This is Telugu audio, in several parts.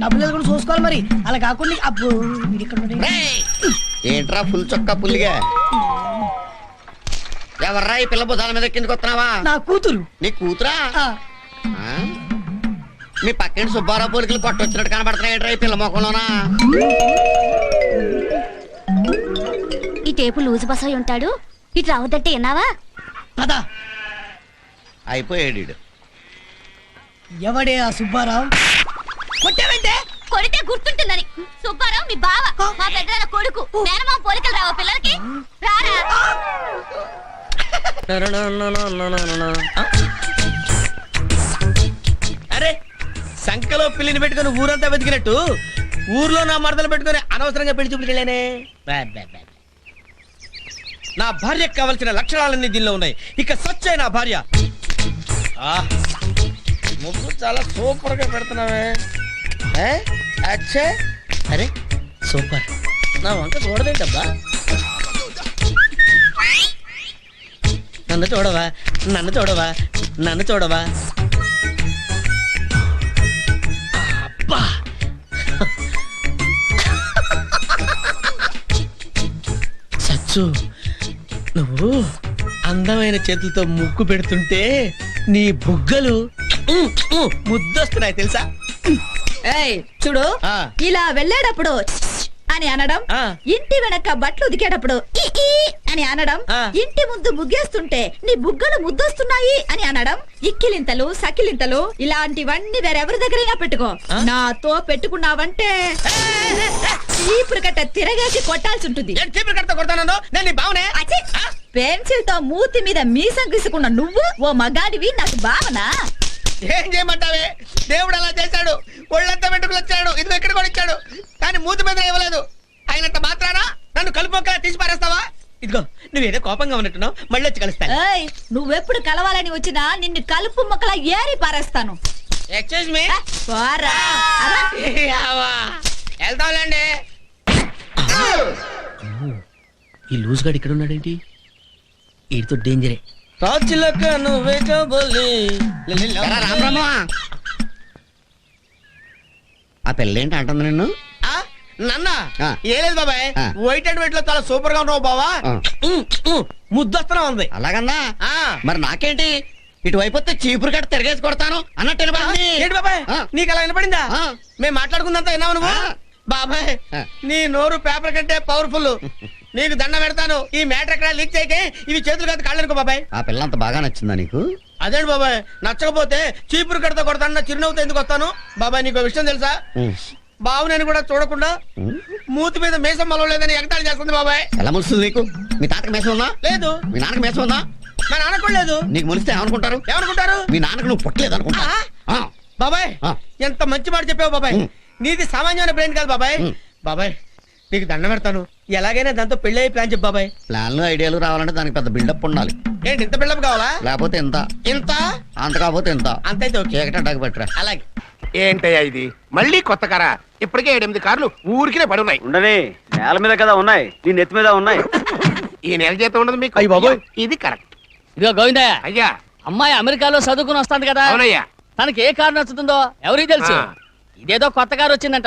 డబ్బులు కూడా చూసుకోవాలి మరి. అలా కాకుండా అబ్బో వీడు ఇక్కడ ఉన్నాడే. రేయ్! ఏంట్రా ఫుల్ చొక్కా పుల్లిగా? ఎవర్రా ఈ పిల్ల బుధాల మీద కిందకి వస్తున్నావా? నా కూతురు. నీ కూతురా? ఆ, ఆ? మీ పక్కింటి సుబ్బారావు పోలికలు కొట్టొచ్చినట్టు కనబడుతున్నాయి ఏంట్రా ఈ పిల్ల మొక్కలోనా ఈ టేపు లూజు బసాయి ఉంటాడు. ఇటు రావద్దంటే విన్నావా? పద. అయిపోయాడు ఈడు. ఎవడే ఆ సుబ్బారావు? కొట్టావంటే? కొడితే గుర్తుంటుందని. సుబ్బారావు మీ బావ మా పెద్దల కొడుకు మేనమా పోలికలు రావా పిల్లలకి? రారా? అరే సంకలో పిల్లిని పెట్టుకుని ఊరంతా వెతికినట్టు ఊర్లో నా మరదలు పెట్టుకుని అనవసరంగా పెళ్ళి బా. నా భార్యకు కావలసిన లక్షణాలన్నీ దీనిలో ఉన్నాయి. ఇక సచ్చే నా భార్య. ఆ, ముగ్గు చాలా సూపర్గా పెడుతున్నావే. ఏ? అచ్చే? అరే సూపర్. నా వంక చూడదేంటబ్బా? నన్ను చూడవా? నన్ను చూడవా? నన్ను చూడవా? అబ్బా! సచ్చు నువ్వు అందమైన చేతులతో ముగ్గు పెడుతుంటే నీ బుగ్గలు ముద్దొస్తున్నాయి తెలుసా? చూడు. ఇలా వెళ్ళేటప్పుడు అని అనడం. ఇంటి వెనక బట్టలు ఈ అని అనడం. ఇంటి ముందు ముగ్గేస్తుంటే నీ బుగ్గలు ముద్దొస్తున్నాయి అని అనడం ఇక్కిలింతలు సకిలింతలు ఇలాంటివన్నీ వేరెవరి దగ్గరైనా పెట్టుకో. నాతో పెట్టుకున్నావంటే చీపురు కట్ట తిరగేసి కొట్టాల్సి ఉంటుంది చీపురు కొడతాను నేను బావనే! పెన్సిల్తో మూతి మీద మీసం గీసుకున్న నువ్వు ఓ మగాడివి నాకు భావన ఏం చేయమంటావే దేవుడు అలా చేశాడు వెంట్రుకలు వచ్చాడు ఇది ఎక్కడ కూడా ఇచ్చాడు. కానీ మూతి మీద ఇవ్వలేదు అయినంత మాత్రానా నన్ను కలుపుక తీసి పారేస్తావా ఇదిగో నువ్వేదో కోపంగా ఉన్నట్టున్నావు మళ్ళీ వచ్చి కలుస్తాను. ఏయ్ నువ్వెప్పుడు కలవాలని వచ్చినా నిన్ను కలుపు మొక్కల ఏరి పారేస్తాను. ఎక్స్క్యూజ్ మీ పోరా. అలా. వెళ్తాంలేండి ఈ లూజ్ గాడు ఇక్కడ ఉన్నాడేంటి? వీడితో డేంజరే. రాచిలక నువ్వే కాబోలి. రామరామా ఆ పిల్ల ఏంటి అంటుంది నిన్ను నన్న. ఏ లేదు బాబాయ్. వైట్ అండ్ వైట్లో చాలా సూపర్గా ఉన్నావు బావా ముద్దొస్తున్నా ఉంది అలాగన్నా ఆ. మరి నాకేంటి ఇటువైపు వస్తే చీపురు కట్ట తిరగేసి కొడతాను అన్నట్టు. ఏంటి బాబాయ్. నీకు అలా వినపడిందా. మేము మాట్లాడుకుందంతా విన్నావు నువ్వు. బాబాయ్. నీ నోరు పేపర్ కంటే పవర్ఫుల్ నీకు దండ పెడతాను ఈ మ్యాటర్ ఎక్కడ లీక్ చేయకే ఇవి చేతులు కాదు కాళ్ళు అనుకో బాబాయ్ ఆ పిల్ల అంత బాగా నచ్చిందా నీకు అదేంటి బాబాయ్? నచ్చకపోతే చీపురు కడతా కొడతాను చిరునవ్వుతో ఎందుకు వస్తాను? బాబాయ్ నీకు విషయం తెలుసా. బావు నేను కూడా చూడకుండా. మూతి మీద మీసం మలవలేదని ఎగతాళి చేస్తుంది బాబాయ్. ఎలా ములుస్తుంది నీకు? మీ తాతకి మేసం ఉందా? లేదు. మీ నాన్నకి మేసం ఉందా? మా నాన్న కూడా లేదు. నీకు ములిస్తే ఏమనుకుంటారు? ఏమనుకుంటారు? మీ నాన్నకు నువ్వు పుట్టలేదు అనుకుంటా. ఆ? బాబాయ్ ఆ. ఎంత మంచి మాట చెప్పావు బాబాయ్. నీది సామాన్యమైన బ్రెయిన్ కాదు బాబాయ్. బాబాయ్ నీకు దండం పెడతాను. ఎలాగైనా దాంతో పెళ్ళి అయ్యి ప్లాన్ చెప్పు బాబాయ్. ప్లాన్లు ఐడియాలు రావాలంటే దానికి పెద్ద బిల్డప్ ఉండాలి. ఏంటి ఇంత బిల్డప్ కావాలా? లేకపోతే ఎంత ఇంత? అంత కాకపోతే ఎంత అంతైతే ఓకే. చీకటి అడ్డాకి పెట్టరా. అలాగే. ఏంటయ్యా ఇది? మళ్ళీ కొత్త కారా? ఇప్పటికే ఏడెనిమిది కార్లు ఊరికినే పడున్నాయి ఉండని నేల మీద కదా ఉన్నాయి నీ నెత్తి మీద ఉన్నాయి. ఈ నెల జీతం ఉండదు మీకు? అయ్య బాబోయ్. ఇది కరెక్ట్. ఇదిగో గోవిందయ్య. అయ్యా. అమ్మాయి అమెరికాలో చదువుకుని వస్తాంది కదా. అవునయ్యా. తనకి ఏ కారు నచ్చుతుందో ఎవరికి తెలుసు? ఆ. ఇదేదో కొత్త కారు వచ్చిందంట.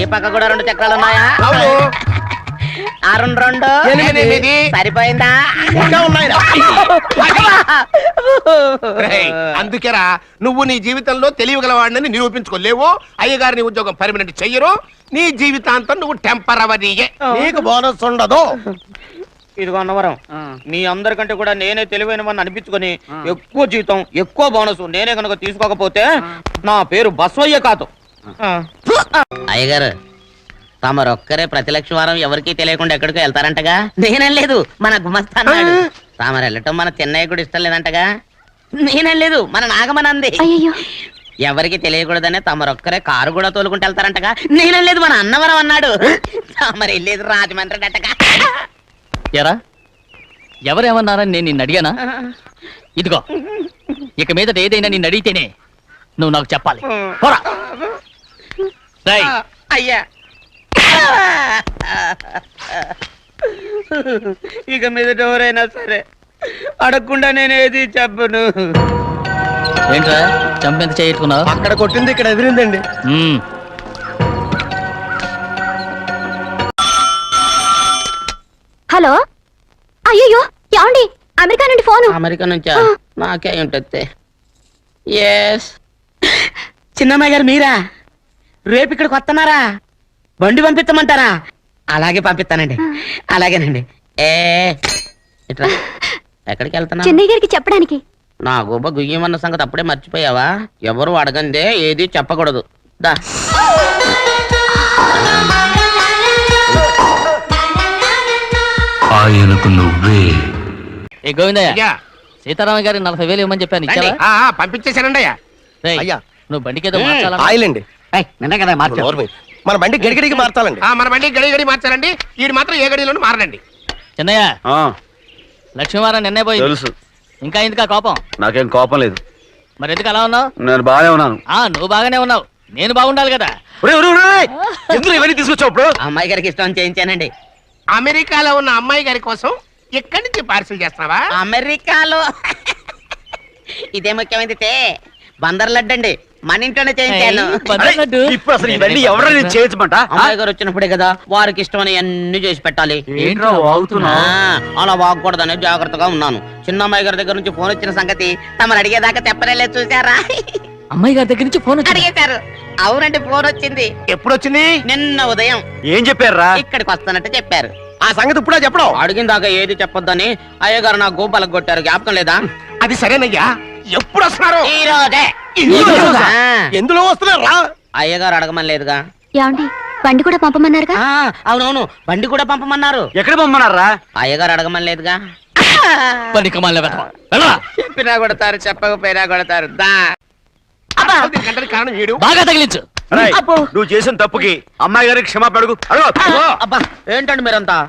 ఈ పక్క కూడా రెండు చక్రాలు ఉన్నాయా అవును. ఆరు రెండు ఎనిమిది. సరిపోయిందా? ఇంకా ఉన్నాయిరా. రేయ్, అందుకేరా నువ్వు నీ జీవితంలో తెలియగలవాడిని నిరూపించుకోలేవు. అయ్యగారి నీ ఉద్యోగం పర్మనెంట్ చెయ్యరు. నీ జీవితాంతం నువ్వు టెంపరవరీయే నీకు బోనస్ ఉండదు. ఇదిగో అన్నవరం మీ అందరికంటే కూడా నేనే తెలివైన వాడిని అనిపించుకొని ఎక్కువ జీతం ఎక్కువ బోనస్ నేనే కనుక తీసుకోకపోతే నా పేరు బస్వయ్య కాదు. అయ్యగారు తమరొక్కరే ప్రతి లక్ష వారం ఎవరికీ తెలియకుండా ఎక్కడికో వెళ్తారంటగా? నేనేం లేదు మన గుమస్తా అన్నాడు తామరు వెళ్ళటం మన చెన్నయ్య కూడా ఇష్టం లేదంటగా? నేనేం లేదు మన నాగమనంది. ఎవరికి తెలియకూడదనే తమరొక్కరే కారు కూడా తోలుకుంటూ వెళ్తారంటగా? నేనేం లేదు మన అన్నవరం అన్నాడు. తమరు వెళ్ళేది రాజమండ్రి అట్టగా ఎరా ఎవరేమన్నారని నేను నిన్ను అడిగానా? ఇదిగో ఇక మీదట ఏదైనా నిన్ను అడిగితేనే నువ్వు నాకు చెప్పాలి. పోరా. రేయ్, అయ్యా. ఇక మీద ఎవరైనా సరే అడగకుండా నేను ఏది చెప్పను. ఏంట్రా? చంపెంత చేయట్టుకున్నావు? అక్కడ కొట్టింది ఇక్కడ ఎదిరిందండి. మ్మ్. హలో? అయ్యో ఏమండి? అమెరికా నుండి ఫోను. అమెరికా నుంచా? నాకే ఉంటుంది ఎస్ చిన్నమ్మాయి గారు మీరా? రేపు ఇక్కడికి వస్తున్నారా? బండి పంపిస్తామంటారా? అలాగే పంపిస్తానండి. అలాగేనండి. ఏ ఇట్రా. ఎక్కడికి వెళ్తున్నా చెన్నై గారికి చెప్పడానికి. నా గుబ్బ గుయ్యమన్న సంగతి అప్పుడే మర్చిపోయావా? ఎవరు అడగందే ఏది చెప్పకూడదు. దా. ఆయనకు నువ్వే. ఏ గోవిందయ్య సీతారామ గారి నలభై వేలు ఇవ్వమని చెప్పాను పంపించేశానండి అయ్యా. నువ్వు బండికి. మార్చాలా? ఆయిల్ అండి నిన్న కదా నోర్మి. మన బండి గడిగడికి మార్చాలండి. ఆ, మన బండి గడి గడి మార్చారండి ఈ మాత్రం ఏ గడిలోనూ మారనండి చిన్నయ్య ఆ, లక్ష్మీవారం నిన్నే పోయింది. తెలుసు. ఇంకా ఎందుకా కోపం? నాకేం కోపం లేదు. మరి ఎందుకు అలా ఉన్నావు? నేను బాగానే ఉన్నాను. ఆ నువ్వు బాగానే ఉన్నావు. నేను బాగుండాలి కదా. ఒరేయ్, ఒరేయ్, ఒరేయ్! ఎందుకు ఇవన్నీ తీసుకొచ్చావు ఇప్పుడు? అమ్మాయి గారికి ఇష్టం చేయించానండి. అమెరికాలో ఉన్న అమ్మాయి గారి కోసం ఇక్కడి నుంచి పార్సిల్ చేస్తున్నావా? అమెరికాలో. ఇదే ముఖ్యమైనది బందర్ లడ్డు అండి మన ఇంట్లోనే చేయించాను. ఇప్పుడు అసలు ఇవన్నీ ఎవరైనా చేయించమంట? అమ్మాయి గారు వచ్చినప్పుడే కదా వారికి ఇష్టమని అన్ని చేసి పెట్టాలి. ఏంట్రా వాగుతున్నా ఆ, అలా వాగకూడదని జాగ్రత్తగా ఉన్నాను. చిన్న అమ్మాయి గారి దగ్గర నుంచి ఫోన్ వచ్చిన సంగతి తమరు అడిగేదాకా చెప్పలేదు చూసారా అమ్మాయి గారి దగ్గర నుంచి ఫోన్ వచ్చింది? అడిగేశారు. అవునండి ఫోన్ వచ్చింది. ఎప్పుడు వచ్చింది నిన్న ఉదయం. ఏం చెప్పారా ఇక్కడికి వస్తానంటే చెప్పారు. ఆ సంగతి ఇప్పుడే చెప్పడం. అడిగిన దాకా ఏది చెప్పొద్దని అయ్యగారు నా గోపాలకు కొట్టారు. జ్ఞాపకం లేదా? అది సరేనయ్యా. ఎప్పుడు వస్తున్నారు? ఈ రోజే ఈ రోజా? ఆ, ఎందులో వస్తున్నారా? అయ్యగారు అడగమని లేదుగా. ఏమండి బండి కూడా పంపమన్నారుగా? ఆ, అవునవును. బండి కూడా పంపమన్నారు. ఎక్కడ పొమ్మన్నారా అయ్యగారు అడగమని లేదుగా. పని కమాలి వెళ్ళరా చెప్పినా కొడతారు చెప్పకపోయినా కొడతారు. దా. కారణం ఏడు. బాగా తగిలించు. నువ్వు చేసిన తప్పుకి అమ్మాయి గారికి అడుగు. అబ్బా ఏంటండి మీరంతా?